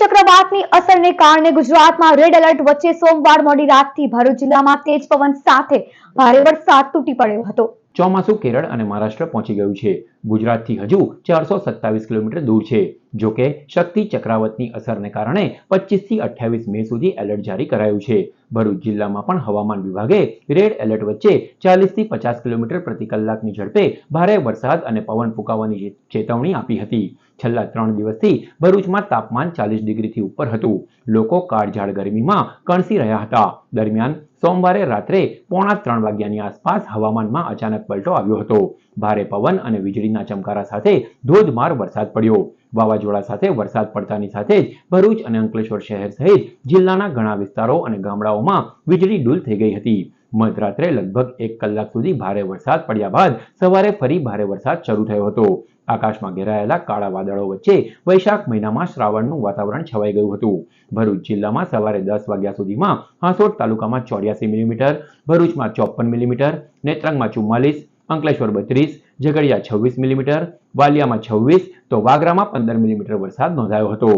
ચક્રવાતની અસરને કારણે ગુજરાતમાં રેડ એલર્ટ વચ્ચે સોમવાર મોડી રાતથી ભરૂચ જિલ્લામાં તેજ પવન સાથે ભારે વરસાદ તૂટી પડ્યો હતો. ચોમાસું કેરળ અને મહારાષ્ટ્ર પહોંચી ગયું છે. ગુજરાતથી હજુ ચારસો સત્તાવીસ કિલોમીટર દૂર છે. જો કે શક્તિ ચક્રાવતની અસરને કારણે 25 થી અઠ્યાવીસ મે સુધી એલર્ટ જારી કરાયું છે. ભરૂચ જિલ્લામાં પણ હવામાન વિભાગે રેડ એલર્ટ વચ્ચે ચાલીસથી પચાસ કિલોમીટર પ્રતિ કલાકની ઝડપે ભારે વરસાદ અને પવન ફૂંકાવાની ચેતવણી આપી હતી. છેલ્લા ત્રણ દિવસથી ભરૂચમાં તાપમાન ચાલીસ ડિગ્રીથી ઉપર હતું. લોકો કાળઝાળ ગરમીમાં કણસી રહ્યા હતા. દરમિયાન સોમવારે રાત્રે પોણા ત્રણ વાગ્યાની આસપાસ હવામાનમાં અચાનક પલટો આવ્યો હતો. ભારે પવન અને વીજળીના ચમકારા સાથે ધોધમાર વરસાદ પડ્યો. વાવાઝોડા સાથે વરસાદ પડતાની સાથે જ ભરૂચ અને અંકલેશ્વર શહેર સહિત જિલ્લાના ઘણા વિસ્તારો અને ગામડાઓમાં વીજળી ડૂલ થઈ ગઈ હતી. મધરાત્રે લગભગ એક કલાક સુધી ભારે વરસાદ પડ્યા બાદ સવારે ફરી ભારે વરસાદ શરૂ થયો હતો. આકાશમાં ઘેરાયેલા કાળા વાદળો વચ્ચે વૈશાખ મહિનામાં શ્રાવણનું વાતાવરણ છવાઈ ગયું હતું. ભરૂચ જિલ્લામાં સવારે દસ વાગ્યા સુધીમાં હાંસોટ તાલુકામાં ચોર્યાસી મિલીમીટર, ભરૂચમાં ચોપન મિલીમીટર, નેત્રંગમાં ચુમ્માલીસ, અંકલેશ્વર બત્રીસ, ઝઘડિયા છવ્વીસ મિલીમીટર, વાલિયામાં છવ્વીસ, તો વાગરામાં પંદર મિલીમીટર વરસાદ નોંધાયો હતો.